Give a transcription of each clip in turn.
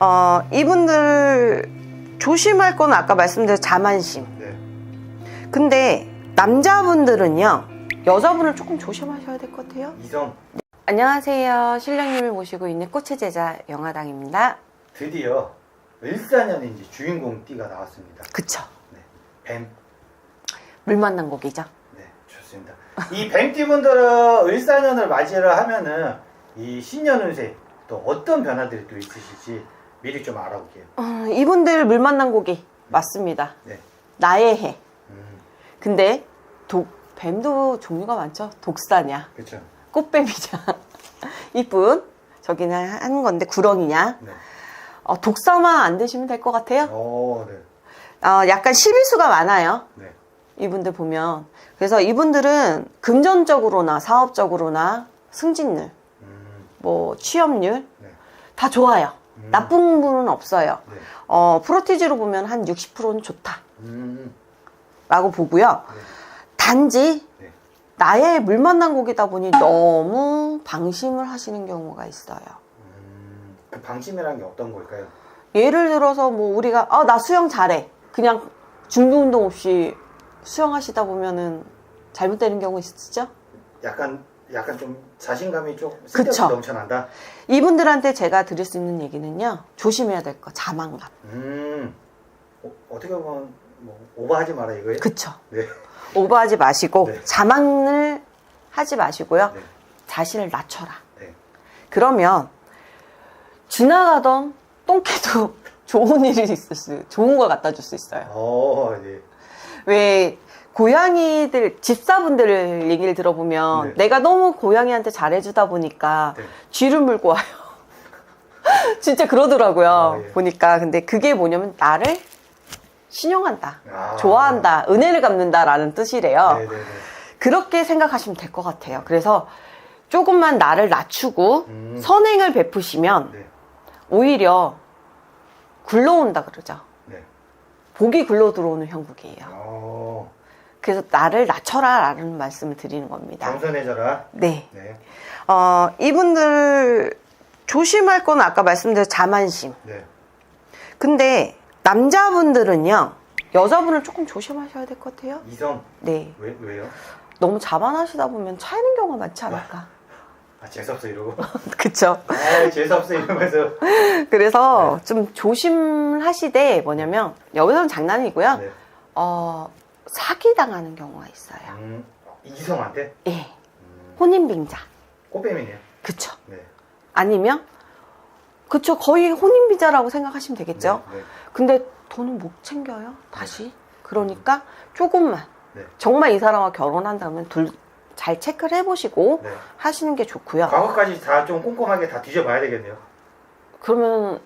어, 이분들 조심할 건 아까 말씀드린 자만심. 네. 근데 남자분들은요, 여자분을 조금 조심하셔야 될 것 같아요. 이성 안녕하세요. 신령님을 모시고 있는 꽃의 제자 영화당입니다. 드디어 을사년인지 주인공 띠가 나왔습니다. 그쵸. 네. 뱀. 물 만난 곡이죠. 네, 좋습니다. 이 뱀띠분들은 을사년을 맞이를 하면은 이 신년 운세 또 어떤 변화들이 또 있으실지 미리 좀 알아볼게요. 어, 이분들 물 만난 곡이 맞습니다. 네. 나의 해. 음, 근데 독, 뱀도 종류가 많죠. 독사냐, 그렇죠. 꽃뱀이냐. 이쁜, 저기는 하는 건데, 구렁이냐. 네. 어, 독사만 안 되시면 될 것 같아요. 어, 네. 어, 약간 시비수가 많아요. 네. 이분들 보면. 그래서 이분들은 금전적으로나 사업적으로나 승진률, 음, 뭐 취업률 네. 다 좋아요. 음. 나쁜 분은 없어요. 네. 어, 프로티지로 보면 한 60%는 좋다라고 음, 보고요. 네. 단지 네. 나의 물 만난 곡이다 보니 너무 방심을 하시는 경우가 있어요. 음, 그 방심이라는 게 어떤 걸까요? 예를 들어서 뭐 우리가 아, 나 수영 잘해. 그냥 준비 운동 없이 수영하시다 보면은 잘못되는 경우 있으시죠? 약간 약간 좀 자신감이 좀 그쵸. 넘쳐난다. 이분들한테 제가 드릴 수 있는 얘기는요. 조심해야 될 거 자만감. 음, 어, 어떻게 보면 뭐 오버하지 마라 이거예요? 그쵸? 네. 오버하지 마시고 네. 자만을 하지 마시고요. 네. 자신을 낮춰라. 네. 그러면 지나가던 똥개도 좋은 일이 있을 수, 좋은 걸 갖다 줄 수 있어요. 어, 네. 왜 고양이들 집사분들 얘기를 들어보면 네. 내가 너무 고양이한테 잘해주다 보니까 네. 쥐를 물고 와요. 진짜 그러더라고요. 아, 예. 보니까 근데 그게 뭐냐면 나를 신용한다, 아. 좋아한다, 은혜를 갚는다라는 뜻이래요. 네, 네, 네. 그렇게 생각하시면 될 것 같아요. 그래서 조금만 나를 낮추고 음. 선행을 베푸시면 네. 오히려 굴러온다 그러죠. 네. 복이 굴러 들어오는 형국이에요. 어, 그래서 나를 낮춰라 라는 말씀을 드리는 겁니다. 겸손해져라. 네. 네. 어, 이분들 조심할 건 아까 말씀드린 자만심. 네. 근데 남자분들은요, 여자분을 조금 조심하셔야 될 것 같아요. 이성 네. 왜 왜요? 너무 자만하시다 보면 차이는 경우가 많지 않을까. 아 재수없어 이러고. 그쵸. 아 재수없어 이러면서. 그래서 좀 조심하시되 뭐냐면, 여기서는 장난이고요. 네. 어, 사기당하는 경우가 있어요. 음, 이성한테 예. 음, 혼인빙자. 꽃뱀이네요. 그쵸. 네. 아니면, 그쵸. 거의 혼인비자라고 생각하시면 되겠죠. 네. 네. 근데 돈은 못 챙겨요. 다시. 그러니까 조금만. 네. 정말 이 사람과 결혼한다면 둘 잘 체크를 해보시고 네. 하시는 게 좋고요. 과거까지 다 좀 꼼꼼하게 다 뒤져봐야 되겠네요. 그러면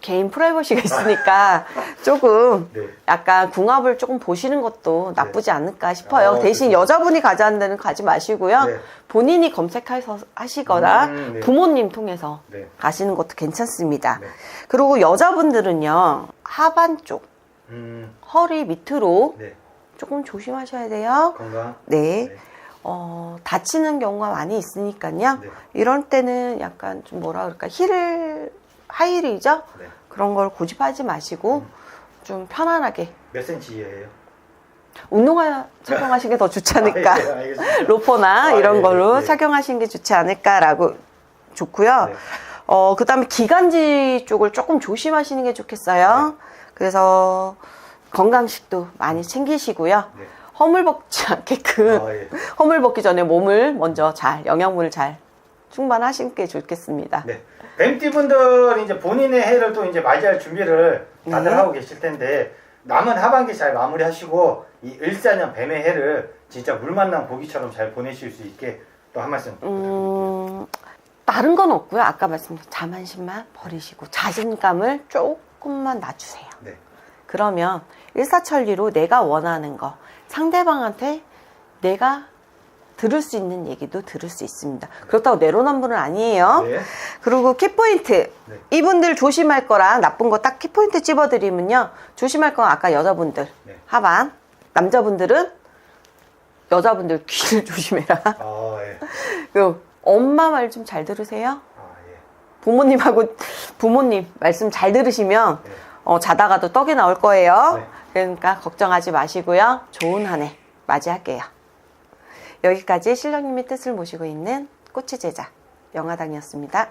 개인 프라이버시가 있으니까 조금 네. 약간 궁합을 조금 보시는 것도 나쁘지 않을까 싶어요. 어, 대신 그렇죠. 여자분이 가자는 데는 가지 마시고요. 네. 본인이 검색해서 하시거나 음, 네. 부모님 통해서 네. 가시는 것도 괜찮습니다. 네. 그리고 여자분들은요, 하반 쪽, 음, 허리 밑으로 네. 조금 조심하셔야 돼요. 건강. 네. 네. 어, 다치는 경우가 많이 있으니까요. 네. 이런 때는 약간 좀 뭐라 그럴까, 힐을, 하이힐이죠? 네. 그런 걸 고집하지 마시고, 좀 편안하게, 몇 센치예요? 운동화 착용하시는 게더 좋지 않을까. 아, 예. 로퍼나 아, 이런 예, 걸로 예. 착용하시는 게 좋지 않을까라고 좋고요. 네. 어, 그 다음에 기관지 쪽을 조금 조심하시는 게 좋겠어요. 그래서 건강식도 많이 챙기시고요. 네. 허물 벗지 않게끔 아, 예. 허물 벗기 전에 몸을 먼저 잘 영양분을 잘 충만하시는 게 좋겠습니다. 네. 뱀띠 분들 이제 본인의 해를 또 이제 맞이할 준비를 다들 네. 하고 계실 텐데 남은 하반기 잘 마무리하시고 이 을사년 뱀의 해를 진짜 물 만난 고기처럼 잘 보내실 수 있게 또 한 말씀 부탁드릴게요. 음, 다른 건 없고요. 아까 말씀드린 자만심만 버리시고 자신감을 조금만 낮추세요. 네. 그러면 일사천리로 내가 원하는 거 상대방한테 내가 들을 수 있는 얘기도 들을 수 있습니다. 그렇다고 내로남불은 아니에요. 네. 그리고 키포인트. 네. 이분들 조심할 거랑 나쁜 거 딱 키포인트 찝어드리면요. 조심할 건 아까 여자분들 네. 하반. 남자분들은 여자분들 귀를 조심해라. 아, 예. 그 엄마 말 좀 잘 들으세요. 아, 예. 부모님하고 부모님 말씀 잘 들으시면 네. 어, 자다가도 떡이 나올 거예요. 네. 그러니까 걱정하지 마시고요. 좋은 한 해 맞이할게요. 여기까지 신령님의 뜻을 모시고 있는 꽃의 제자 영화당이었습니다.